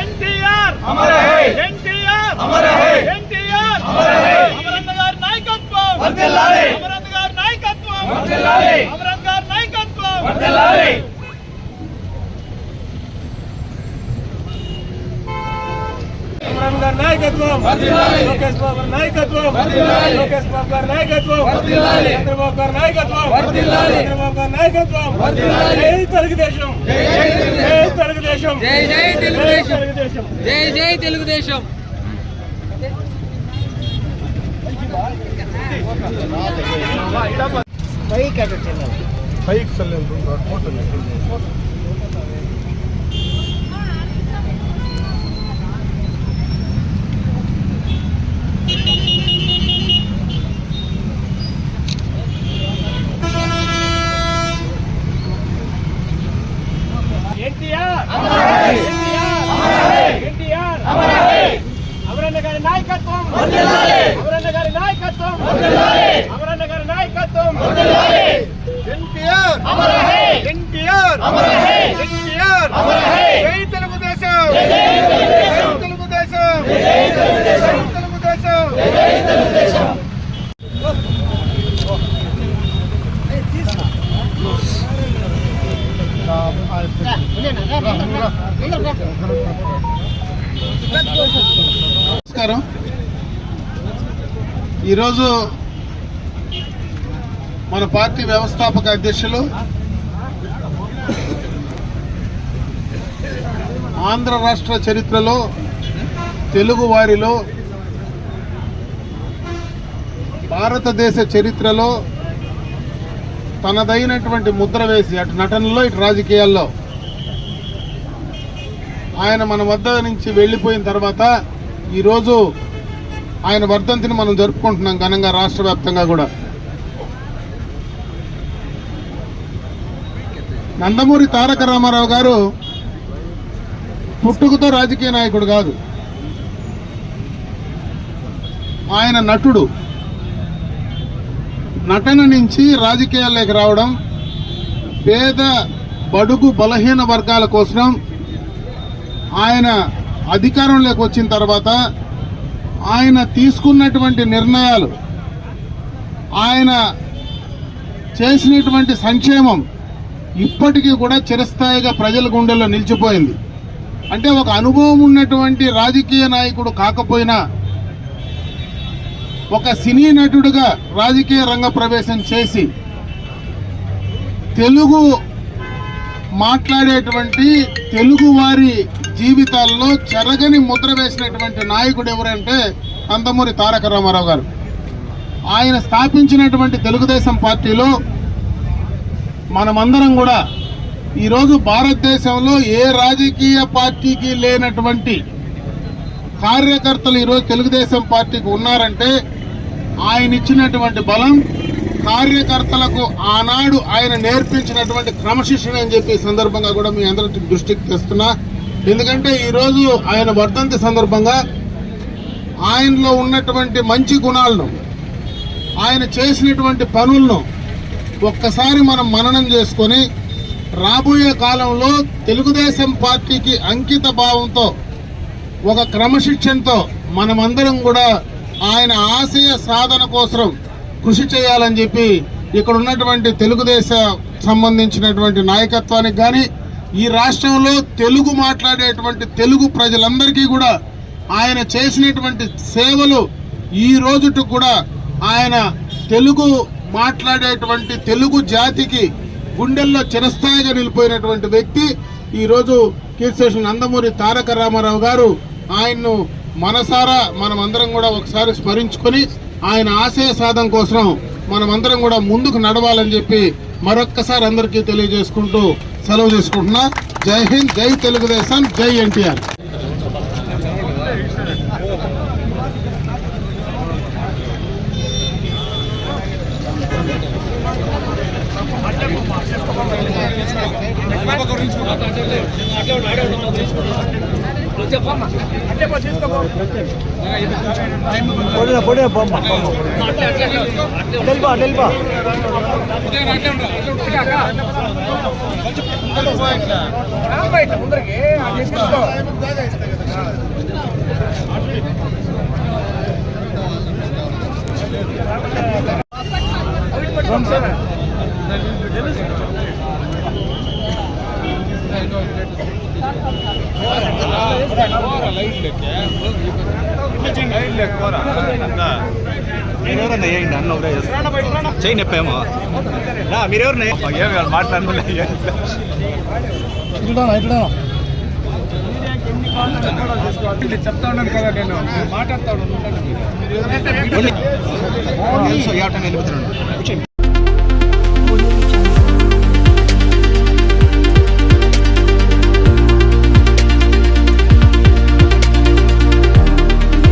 ఎన్టీఆర్ అమర హై ఎన్టీఆర్ అమర హై ఎన్టీఆర్ అమర హై అమరన్న గారి నాయకత్వం వర్ధిల్లాలి అమరన్న గారి నాయకత్వం వర్ధిల్లాలి అమరన్న గారి నాయకత్వం వర్ధిల్లాలి అమరన్న గారి నాయకత్వం వర్ధిల్లాలి. లోకేష్ బాబు గారి నాయకత్వం వర్ధిల్లాలి. లోకేష్ బాబు గారి నాయకత్వం వర్ధిల్లాలి. చంద్రబాబు గారి నాయకత్వం వర్ధిల్లాలి. చంద్రబాబు గారి నాయకత్వం వర్ధిల్లాలి. జై తెలుగుదేశం జై జై తెలుగుదేశం. జై తెలుగుదేశం. జై జై తెలుగుదేశం. తెలుగుదేశం జై జై తెలుగుదేశం ఎన్టీఆర్ ఎన్టీఆర్ అమరన్న గారి నాయకత్వం అమరన్న గారి నాయకత్వం అమరన్న గారి నాయకత్వం ఎన్టీఆర్ ఎన్టీఆర్ ఎన్టీఆర్ జై తెలుగుదేశం జై తెలుగుదేశం జై తెలుగుదేశం నమస్కారం. ఈరోజు మన పార్టీ వ్యవస్థాపక అధ్యక్షులు ఆంధ్ర రాష్ట్ర చరిత్రలో తెలుగు వారిలో భారతదేశ చరిత్రలో తనదైనటువంటి ముద్ర వేసి అటు నటనలో ఇటు రాజకీయాల్లో ఆయన మన వద్ద నుంచి వెళ్ళిపోయిన తర్వాత ఈరోజు ఆయన వర్ధంతిని మనం జరుపుకుంటున్నాం ఘనంగా రాష్ట్ర వ్యాప్తంగా కూడా. నందమూరి తారక రామారావు గారు పుట్టుకతో రాజకీయ నాయకుడు కాదు. ఆయన నటుడు. నటన నుంచి రాజకీయాల్లోకి రావడం పేద బడుగు బలహీన వర్గాల కోసం ఆయన అధికారంలోకి వచ్చిన తర్వాత ఆయన తీసుకున్నటువంటి నిర్ణయాలు ఆయన చేసినటువంటి సంక్షేమం ఇప్పటికీ కూడా చిరస్థాయిగా ప్రజల గుండెల్లో నిలిచిపోయింది. అంటే ఒక అనుభవం ఉన్నటువంటి రాజకీయ నాయకుడు కాకపోయినా ఒక సినీ నటుడుగా రాజకీయ రంగ ప్రవేశం చేసి తెలుగు మాట్లాడేటువంటి తెలుగు వారి జీవితాల్లో చెరగని ముద్ర వేసినటువంటి నాయకుడు ఎవరంటే నందమూరి తారక రామారావు గారు. ఆయన స్థాపించినటువంటి తెలుగుదేశం పార్టీలో మనమందరం కూడా ఈరోజు భారతదేశంలో ఏ రాజకీయ పార్టీకి లేనటువంటి కార్యకర్తలు ఈరోజు తెలుగుదేశం పార్టీకి ఉన్నారంటే ఆయన ఇచ్చినటువంటి బలం కార్యకర్తలకు ఆనాడు ఆయన నేర్పించినటువంటి క్రమశిక్షణ అని చెప్పి సందర్భంగా కూడా మీ అందరి దృష్టికి తెస్తున్నా. ఎందుకంటే ఈరోజు ఆయన వర్ధంతి సందర్భంగా ఆయనలో ఉన్నటువంటి మంచి గుణాలను ఆయన చేసినటువంటి పనులను ఒక్కసారి మనం మననం చేసుకొని రాబోయే కాలంలో తెలుగుదేశం పార్టీకి అంకిత భావంతో ఒక క్రమశిక్షణతో మనమందరం కూడా ఆయన ఆశయ సాధన కోసం కృషి చేయాలని చెప్పి ఇక్కడ ఉన్నటువంటి తెలుగుదేశ సంబంధించినటువంటి నాయకత్వానికి కానీ ఈ రాష్ట్రంలో తెలుగు మాట్లాడేటువంటి తెలుగు ప్రజలందరికీ కూడా ఆయన చేసినటువంటి సేవలు ఈ రోజుకు కూడా ఆయన తెలుగు మాట్లాడేటువంటి తెలుగు జాతికి గుండెల్లో చిరస్థాయిగా నిలిపోయినటువంటి వ్యక్తి. ఈరోజు రోజు కీర్తిశేషులు నందమూరి తారక రామారావు గారు ఆయన్ను మనసారా మనమందరం కూడా ఒకసారి స్మరించుకొని ఆయన ఆశయ సాధన కోసం మనమందరం కూడా ముందుకు నడవాలని చెప్పి మరొక్కసారి అందరికీ తెలియజేసుకుంటూ సెలవు తీసుకుంటున్నా జై హింద్ జై తెలుగుదేశం జై ఎన్టీఆర్. పొడిన పొడిన బొమ్మ అటెల్పా అటెల్పా ముందరికి అది మీరెవరన్నా వేయండి అన్న ఒకటే చేయి నొప్పేమో నా మీరెవరన్నా ఏం కాదు మాట్లాడలే చెప్తా ఉన్నాను కదా నేను మాట్లాడతా ఉన్నాను వెళ్ళిపోతున్నాను